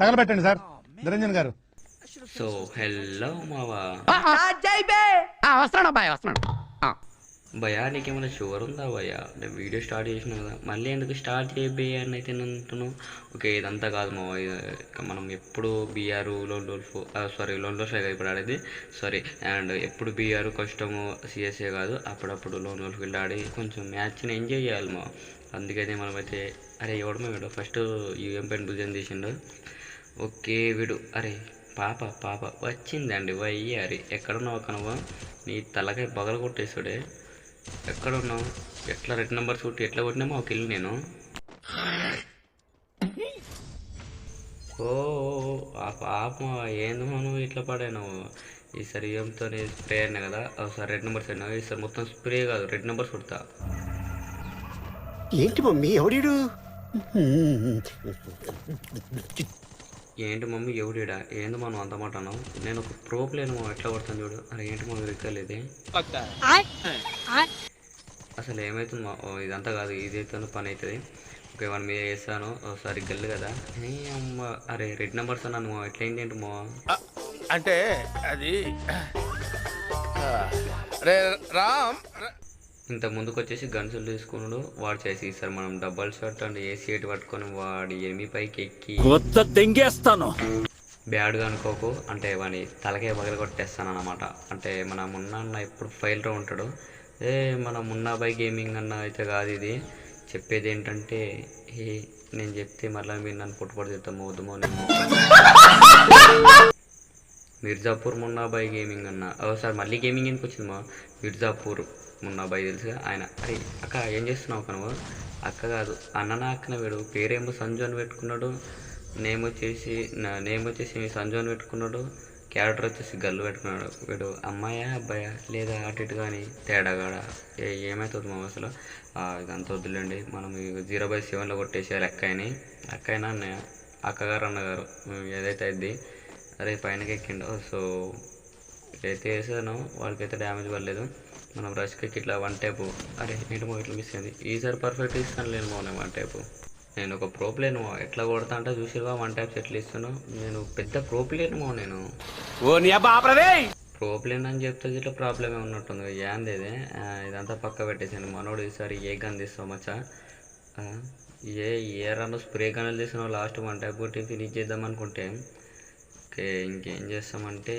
తగలబెట్టండి sir. Niranjan గారు. So hello మావా. వస్తున్నాడు అబ్బాయి వస్తున్నాడు ఆ. భయా నీకేమైనా షుగర్ ఉందా భయ్యా? నేను వీడియో స్టార్ట్ చేసిన కదా. మళ్ళీ ఎందుకు స్టార్ట్ చేయబోయే అని అయితే నేను అంటున్నాను ఓకే ఇదంతా కాదు మా ఇక మనం ఎప్పుడు BR lone sorry lone lone ఇప్పుడు ఆడేది సారీ అండ్ ఎప్పుడు బీఆర్ కష్టము సిఎస్ఏ కాదు అప్పుడప్పుడు లోన్ లోన్కి వెళ్ళి ఆడి కొంచెం మ్యాచ్ని ఎంజాయ్ చేయాలి మా అందుకనే మనమైతే అరే ఎవడమే వీడు? ఫస్ట్ యూఎం పెన్ భుజం తీసిండు. ఓకే వీడు అరే పాప పాప వచ్చిందండి వయ్యారి ఎక్కడున్నావు కనువ నీ తలకాయ పగల కొట్టేసాడే ఎక్కడున్నావు? ఎట్లా రెడ్ నెంబర్ షూట్ ఎట్లా కొట్టినామో ఒక ఇల్లు నేను. ఓ ఆ పాప ఏంది మనం ఇట్లా పడాను ఈసారి ఏంతో స్ప్రే అయినా కదా ఒకసారి రెడ్ నెంబర్స్ అయినా ఈసారి మొత్తం స్ప్రే కాదు రెడ్ నెంబర్స్ కొడతా. ఏంటి మమ్మీ ఎవడు ఏంటి మమ్మీ ఎవడిడా? ఏంది మనం అంత మాట అన్నావు? నేను ఒక ప్రో ప్లేన్ ఎట్లా కొడతాను చూడు? అరే ఏంటి మమ్మీ ఎక్కలేదే అసలు ఏమవుతుంది మా ఇదంతా కాదు ఇదైతే పని అవుతుంది ఓకే వన్ మీద వేస్తాను ఒకసారి గల్లు కదా? అమ్మ అరే రెడ్ నెంబర్స్ అన్నాను మా ఎట్లయింది ఏంటి మా అంటే అది రే రామ్ ఇంత ముందుకు వచ్చేసి గన్సులు తీసుకున్నాడు. వాడు చేసి ఈసారి మనం double shirt and AC eight పట్టుకొని వాడి ఎమి పైకి ఎక్కి కొత్త దెంగేస్తాను. బ్యాడ్గా అనుకోకు. అంటే వాడి తలకే పగల కొట్టేస్తాను అనమాట అంటే మన మున్న అన్న ఎప్పుడు ఫైల్తో ఉంటాడు. ఏ మన మున్నా బై గేమింగ్ అన్న అయితే కాదు ఇది. చెప్పేది ఏంటంటే ఏ నేను చెప్తే మళ్ళీ మీరు నన్ను పుట్టుపడి తిడతాము వద్దుమో నేను మిర్జాపూర్ మున్నాబాయ్ గేమింగ్ అన్న. ఒకసారి మళ్ళీ గేమింగ్ ఎందుకు వచ్చింది మా మిర్జాపూర్ మున్నాబాయ్ తెలుసుగా? ఆయన అరే అక్క ఏం చేస్తున్నావు అక్క నువ్వు అక్క కాదు అన్న అక్కన వీడు. పేరేమో సంజు అని పెట్టుకున్నాడు. నేమ్ వచ్చేసి నేమ్ వచ్చేసి సంజు అని పెట్టుకున్నాడు. క్యారెక్టర్ వచ్చేసి గల్లు పెట్టుకున్నాడు వీడు. అమ్మాయా అబ్బాయా? లేదా అటు ఇటు కానీ తేడా కాడా ఏ ఏమవుతుంది మా అసలు? ఆ, ఇదంతా వద్దులేండి. మనం జీరో బై సెవెన్లో కొట్టేసేయాలి అక్కయ్యని అక్కయ్యనా అన్నయ్య అక్కగారు అన్నగారు ఏదైతే అయింది అరే పైనకి ఎక్కిండు సో ఇదైతే వేసాను వాడికైతే డ్యామేజ్ పడలేదు. మనం రష్కి ఇట్లా వన్ టైపు అరే ఏంటి ఇట్లా మిస్ అయింది? ఈసారి పర్ఫెక్ట్ ఇస్తాను లేను మో నేను వన్ టైపు నేను ఒక ప్రో ప్లేన్ మో ఎట్లా కొడతా అంటే చూసిగా వన్ టైప్స్ ఎట్లా ఇస్తాను నేను పెద్ద ప్రో ప్లేన్ నేను. ప్రో ప్లేన్ అని చెప్తే ఇట్లా ప్రాబ్లమే ఉన్నట్టుంది. ఏంది ఇది? ఇదంతా పక్క పెట్టేసాను మనోడు ఈసారి ఏ గన్ తీస్తావు మచ్చా? ఏ ఏ రన్ స్ప్రే గన్నులు తీసినావు లాస్ట్ వన్ టైప్ కొట్టి ఫినిష్ చేద్దాం అనుకుంటే. ఓకే ఇంకేం చేస్తామంటే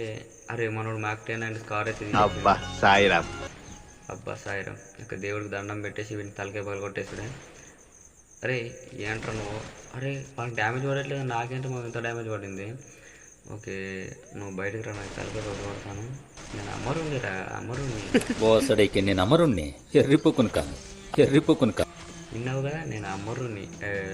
అరే మనోడు మ్యాక్ టెన్ అండ్ స్కార్ అయితే. అబ్బా సాయిరామ్ అబ్బా సాయిరం. ఇక దేవుడికి దండం పెట్టేసి వీడిని తలకే పగల కొట్టేసాడే. అరే ఏంట్రా నువ్వు? అరే వాళ్ళకి డ్యామేజ్ పడట్లేదు నాకేంటి మాకు ఇంత డ్యామేజ్ పడింది? ఓకే నువ్వు బయటకు రా నాకు తలకే పగల కొడతాను. నేను అమరుండి రా అమరుండి ఓసడికి నేను అమరుణ్ణి. ఎర్రిపోకును కాను ఎర్రిపోకును కాను విన్నావు కదా నేను అమ్మరుని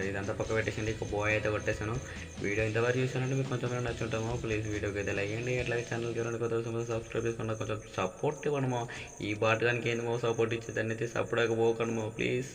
ఇదంతా పక్క పెట్టేసింది ఇక బాయ్ అయితే కొట్టేశాను. వీడియో ఇంతవరకు చూసానంటే మీకు కొంచెం నచ్చుంటామో ప్లీజ్ వీడియోకి అయితే లైక్ చేయండి. అట్లాగే ఛానల్కి ఎవరైనా కొత్త సబ్స్క్రైబ్ చేసుకున్నా కొంచెం సపోర్ట్ ఇవ్వండి ఈ బాటగానికి ఏంది సపోర్ట్ ఇచ్చేదాన్ని అయితే సపోర్ట్ పోకండి ప్లీజ్